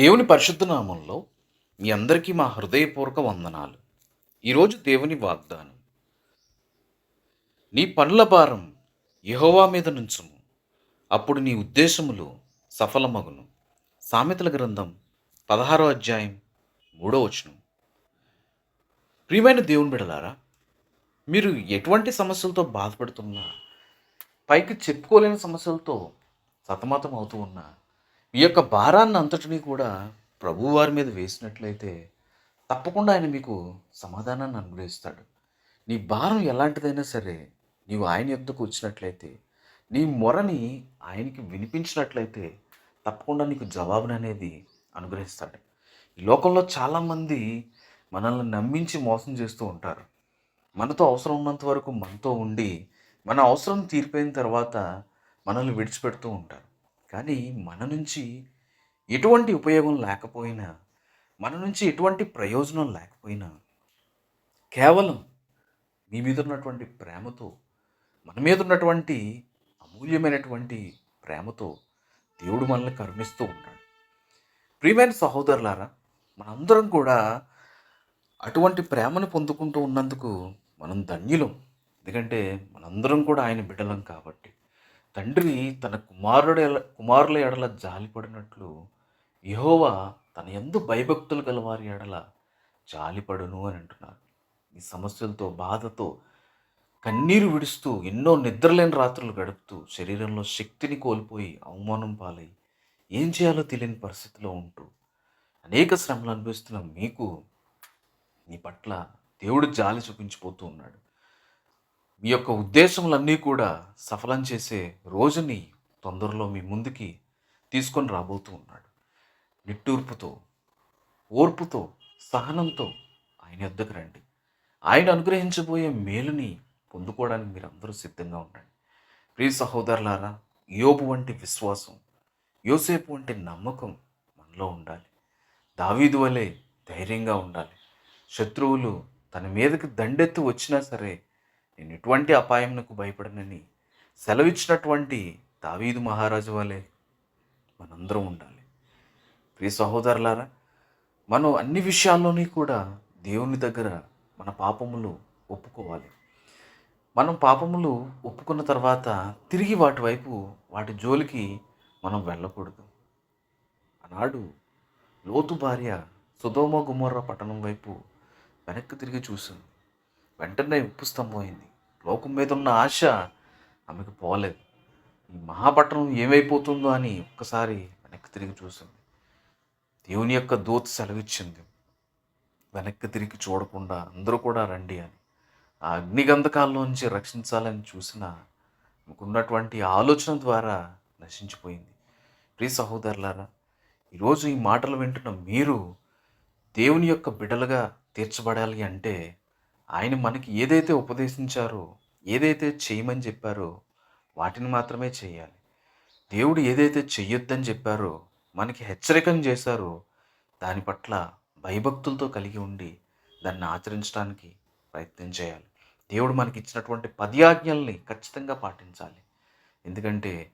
దేవుని పరిశుద్ధ నామంలో మీ అందరికీ మా హృదయపూర్వక వందనాలు. ఈరోజు దేవుని వాగ్దానం. నీ పనుల భారం యహోవా మీద నుంచుము. అప్పుడు నీ ఉద్దేశములు సఫలమగును. సామెతల గ్రంథం పదహారో అధ్యాయం మూడో వచనం. ప్రియమైన దేవుని బిడలారా మీరు ఎటువంటి సమస్యలతో బాధపడుతున్నా పైకి చెప్పుకోలేని సమస్యలతో సతమతం అవుతూ ఉన్నా ఈ యొక్క భారాన్ని అంతటినీ కూడా ప్రభువారి మీద వేసినట్లయితే తప్పకుండా ఆయన మీకు సమాధానాన్ని అనుగ్రహిస్తాడు. నీ భారం ఎలాంటిదైనా సరే నీవు ఆయన యుద్ధకు వచ్చినట్లయితే నీ మొరని ఆయనకి వినిపించినట్లయితే తప్పకుండా నీకు జవాబుని అనేది అనుగ్రహిస్తాడు. ఈ లోకంలో చాలామంది మనల్ని నమ్మించి మోసం చేస్తూ ఉంటారు. మనతో అవసరం ఉన్నంత వరకు మనతో ఉండి మన అవసరం తీరిపోయిన తర్వాత మనల్ని విడిచిపెడుతూ ఉంటారు. కానీ మన నుంచి ఎటువంటి ఉపయోగం లేకపోయినా మన నుంచి ఎటువంటి ప్రయోజనం లేకపోయినా కేవలం మీ మీద ఉన్నటువంటి ప్రేమతో మన మీద ఉన్నటువంటి అమూల్యమైనటువంటి ప్రేమతో దేవుడు మనల్ని కరుణిస్తూ ఉంటాడు ప్రియమైన సహోదరులారా మనందరం కూడా అటువంటి ప్రేమను పొందుకుంటూ ఉన్నందుకు మనం ధన్యులం. ఎందుకంటే మనందరం కూడా ఆయన బిడ్డలం కాబట్టి. తండ్రి తన కుమారుడు కుమారుల ఎడల జాలిపడినట్లు యహోవా తన ఎందు భయభక్తులు గలవారి ఎడల జాలిపడును అని అంటున్నారు. ఈ సమస్యలతో బాధతో కన్నీరు విడుస్తూ ఎన్నో నిద్రలేని రాత్రులు గడుపుతూ శరీరంలో శక్తిని కోల్పోయి అవమానం పాలై ఏం చేయాలో తెలియని పరిస్థితిలో ఉంటూ అనేక శ్రమలు అనుభవిస్తున్న మీకు నీ పట్ల దేవుడు జాలి చూపించిపోతూ ఉన్నాడు. మీ యొక్క ఉద్దేశములన్నీ కూడా సఫలం చేసే రోజుని తొందరలో మీ ముందుకి తీసుకొని రాబోతూ ఉన్నాడు. నిట్టూర్పుతో ఓర్పుతో సహనంతో ఆయన వద్దకు రండి. ఆయన అనుగ్రహించబోయే మేలుని పొందుకోవడానికి మీరు అందరూ సిద్ధంగా ఉండండి. ప్రియ సహోదరులారా యోబు వంటి విశ్వాసం యోసేపు వంటి నమ్మకం మనలో ఉండాలి. దావీదు వలె ధైర్యంగా ఉండాలి. శత్రువులు తన మీదకి దండెత్తి వచ్చినా సరే నేను ఎటువంటి అపాయంకు భయపడనని సెలవిచ్చినటువంటి దావీదు మహారాజు వలె మనందరం ఉండాలి. ప్రియ సహోదరులారా మనం అన్ని విషయాల్లోని కూడా దేవుని దగ్గర మన పాపములు ఒప్పుకోవాలి. మనం పాపములు ఒప్పుకున్న తర్వాత తిరిగి వాటి వైపు వాటి జోలికి మనం వెళ్ళకూడదు. ఆనాడు లోతు భార్య సుధోమ గుమర్ర పట్టణం వైపు వెనక్కి తిరిగి చూసింది. వెంటనే ఉప్పు స్తంభమైంది లోకం మీద ఉన్న ఆశ ఆమెకు పోలేదు. ఈ మహాపట్టణం ఏమైపోతుందో అని ఒక్కసారి వెనక్కి తిరిగి చూసింది. దేవుని యొక్క దూత సెలవిచ్చింది. వెనక్కి తిరిగి చూడకుండా అందరూ కూడా రండి అని. ఆ అగ్నిగంధకాల్లోంచి రక్షించాలని చూసిన ఉన్నటువంటి ఆలోచన ద్వారా నశించిపోయింది. ప్రియ సహోదరులారా ఈరోజు ఈ మాటలు వింటున్న మీరు దేవుని యొక్క బిడలుగా తీర్చబడాలి అంటే ఆయన మనకి ఏదైతే ఉపదేశించారో ఏదైతే చేయమని చెప్పారో వాటిని మాత్రమే చేయాలి. దేవుడు ఏదైతే చెయ్యొద్దని చెప్పారో మనకి హెచ్చరికం చేశారో దాని పట్ల భయభక్తులతో కలిగి ఉండి దాన్ని ఆచరించడానికి ప్రయత్నం చేయాలి. దేవుడు మనకి ఇచ్చినటువంటి పది ఆజ్ఞల్ని ఖచ్చితంగా పాటించాలి. ఎందుకంటే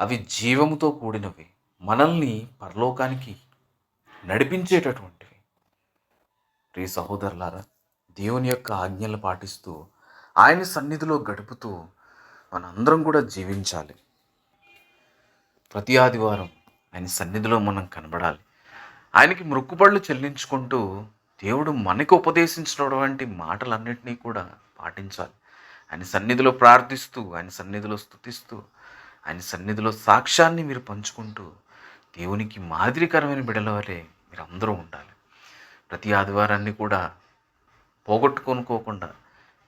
అవి జీవముతో కూడినవి. మనల్ని పరలోకానికి నడిపించేటటువంటివి. ప్రియ సహోదరులారా దేవుని యొక్క ఆజ్ఞలు పాటిస్తూ ఆయన సన్నిధిలో గడుపుతూ మనందరం కూడా జీవించాలి. ప్రతి ఆదివారం ఆయన సన్నిధిలో మనం కనబడాలి. ఆయనకి మొక్కుబడులు చెల్లించుకుంటూ దేవుడు మనకు ఉపదేశించినటువంటి మాటలన్నింటినీ కూడా పాటించాలి. ఆయన సన్నిధిలో ప్రార్థిస్తూ ఆయన సన్నిధిలో స్తుతిస్తూ ఆయన సన్నిధిలో సాక్ష్యాన్ని మీరు పంచుకుంటూ దేవునికి మాదిరికరమైన బిడల వలె మీరు అందరూ ఉండాలి. ప్రతి ఆదివారాన్ని కూడా పోగొట్టుకొనుకోకుండా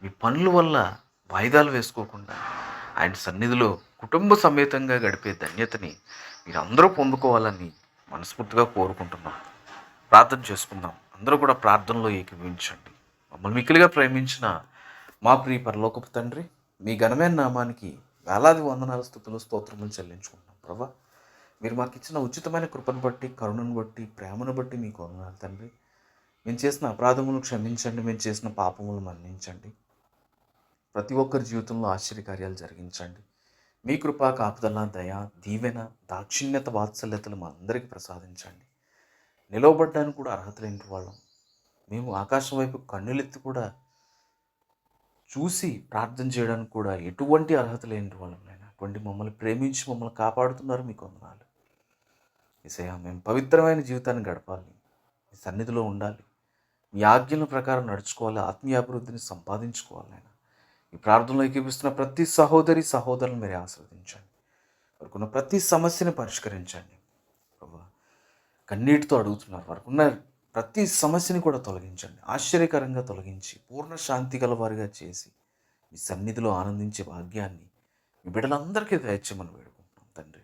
మీ పనుల వల్ల వాయిదాలు వేసుకోకుండా ఆయన సన్నిధిలో కుటుంబ సమేతంగా గడిపే ధన్యతని మీరు అందరూ పొందుకోవాలని మనస్ఫూర్తిగా కోరుకుంటున్నాం ప్రార్థన చేసుకుందాం. అందరూ కూడా ప్రార్థనలో ఏకీభవించండి. మమ్మల్ని మిక్కిలిగా ప్రేమించిన మా ప్రియ పరలోకపు తండ్రి మీ ఘనమైన నామానికి వేలాది వందనాల స్థుతులు స్తోత్రములు చెల్లించుకుంటున్నాం. ప్రభా మీరు మాకు ఇచ్చిన ఉచితమైన కృపను బట్టి కరుణను బట్టి ప్రేమను బట్టి మీకు వందనాలు తండ్రి. మేము చేసిన అపరాధములు క్షమించండి మేము చేసిన పాపములు మన్నించండి. ప్రతి ఒక్కరి జీవితంలో ఆశ్చర్యకార్యాలు జరిగించండి. మీ కృపా కాపుదల దయ దీవెన దాక్షిణ్యత వాత్సల్యతలు మా అందరికీ ప్రసాదించండి. నిలవబడ్డానికి కూడా అర్హత లేని వాళ్ళం. మేము ఆకాశం వైపు కన్నులెత్తి కూడా చూసి ప్రార్థన చేయడానికి కూడా ఎటువంటి అర్హత లేని వాళ్ళం నేను అటువంటి మమ్మల్ని ప్రేమించి మమ్మల్ని కాపాడుతున్నారు మీకు కొందనాలు. ఇసయ మేము పవిత్రమైన జీవితాన్ని గడపాలి. మీ సన్నిధిలో ఉండాలి. మీ ఆజ్ఞల ప్రకారం నడుచుకోవాలి ఆత్మీయాభివృద్ధిని సంపాదించుకోవాలి నేను ఈ ప్రార్థనలో ఏకీపిస్తున్న ప్రతి సహోదరి సహోదరులను మీరే ఆస్వాదించండి వరకున్న ప్రతి సమస్యని పరిష్కరించండి. ప్రభు కన్నీటితో అడుగుతున్నారు. వారికి ఉన్న ప్రతి సమస్యని కూడా తొలగించండి. ఆశ్చర్యకరంగా తొలగించి పూర్ణ శాంతి గలవారిగా చేసి మీ సన్నిధిలో ఆనందించే భాగ్యాన్ని మీ బిడ్డలందరికీ దయచేయమని వేడుకుంటున్నాం తండ్రి.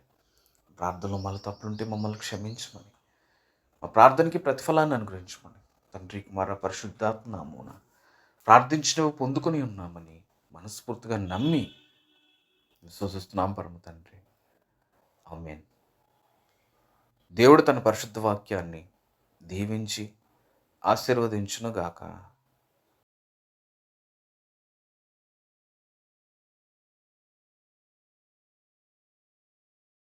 ప్రార్థనలో మళ్ళీ తప్పులుంటే మమ్మల్ని క్షమించమని మా ప్రార్థనకి ప్రతిఫలాన్ని అనుగ్రహించమని తండ్రి కుమార పరిశుద్ధాత్మనామూన ప్రార్థించినవి పొందుకొని ఉన్నామని మనస్ఫూర్తిగా నమ్మి విశ్వసిస్తున్నాం పరమ తండ్రి. ఆమేన్. దేవుడు తన పరిశుద్ధ వాక్యాన్ని దీవించి ఆశీర్వదించునుగాక.